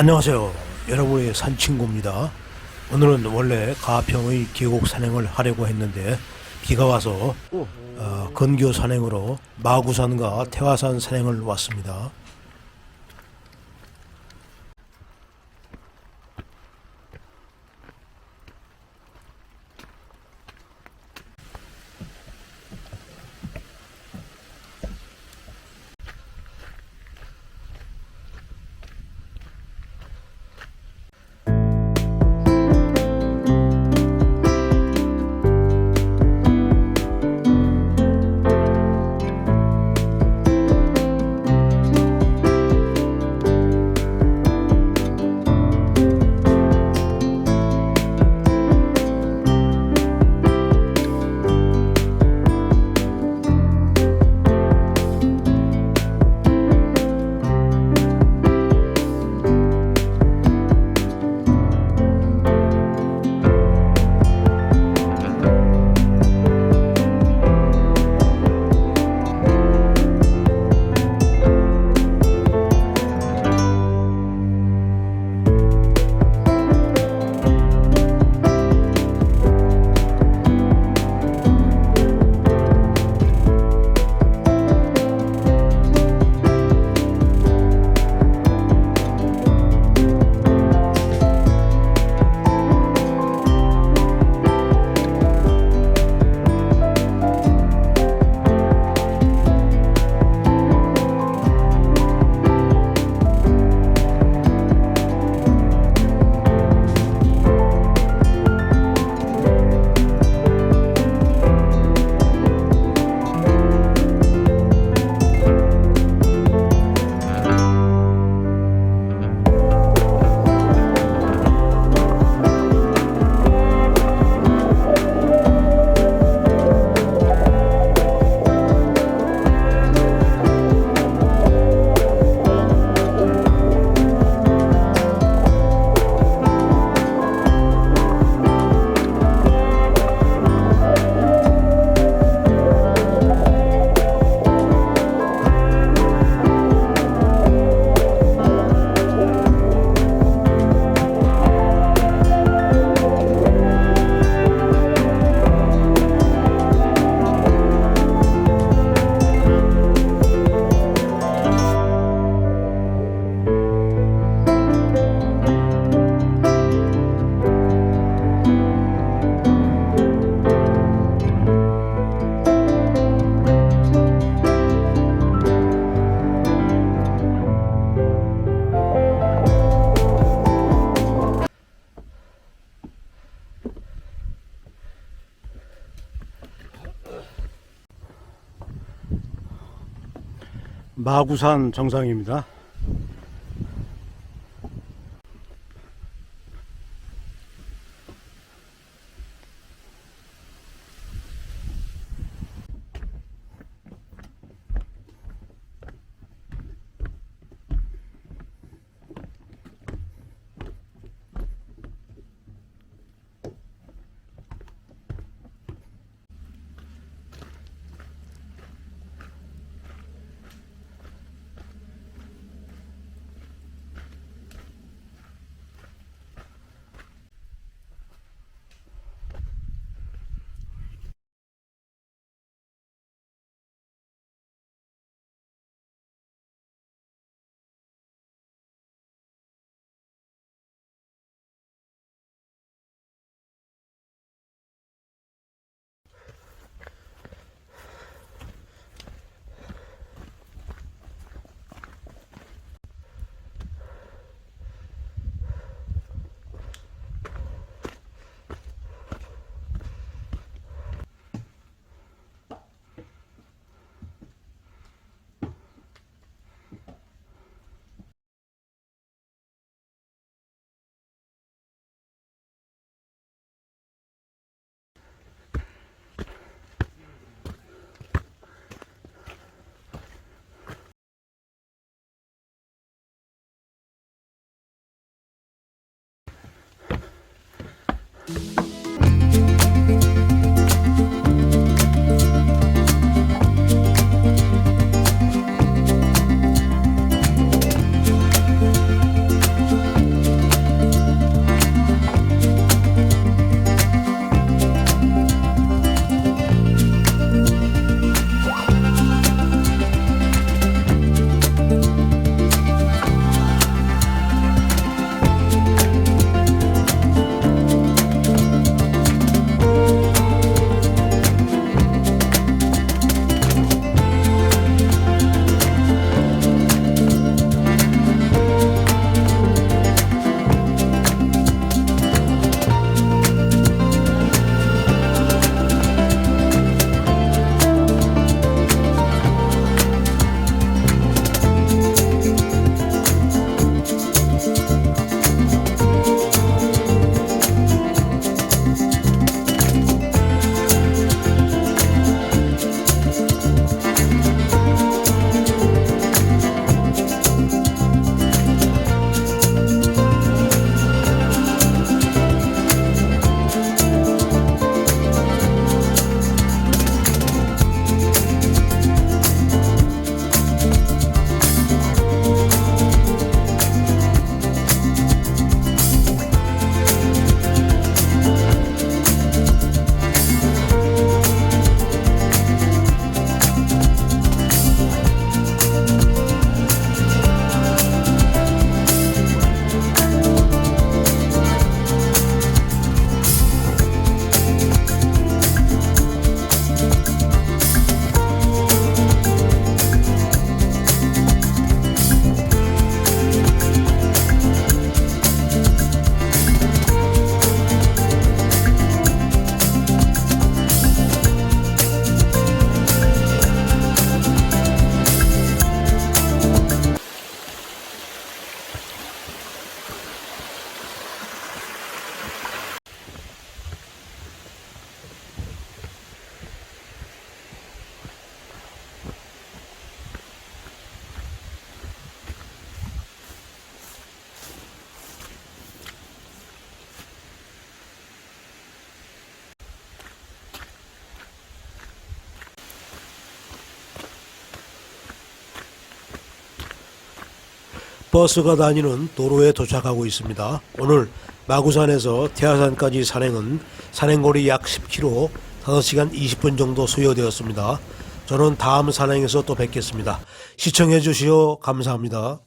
안녕하세요. 여러분의 산친구입니다. 오늘은 원래 가평의 계곡 산행을 하려고 했는데 비가 와서 어, 근교 산행으로 마구산과 태화산 산행을 왔습니다. 마구산 정상입니다. 버스가 다니는 도로에 도착하고 있습니다. 오늘 마구산에서 태화산까지 산행은 산행거리 약 10km, 5시간 20분 정도 소요되었습니다. 저는 다음 산행에서 또 뵙겠습니다. 시청해 주시어 감사합니다.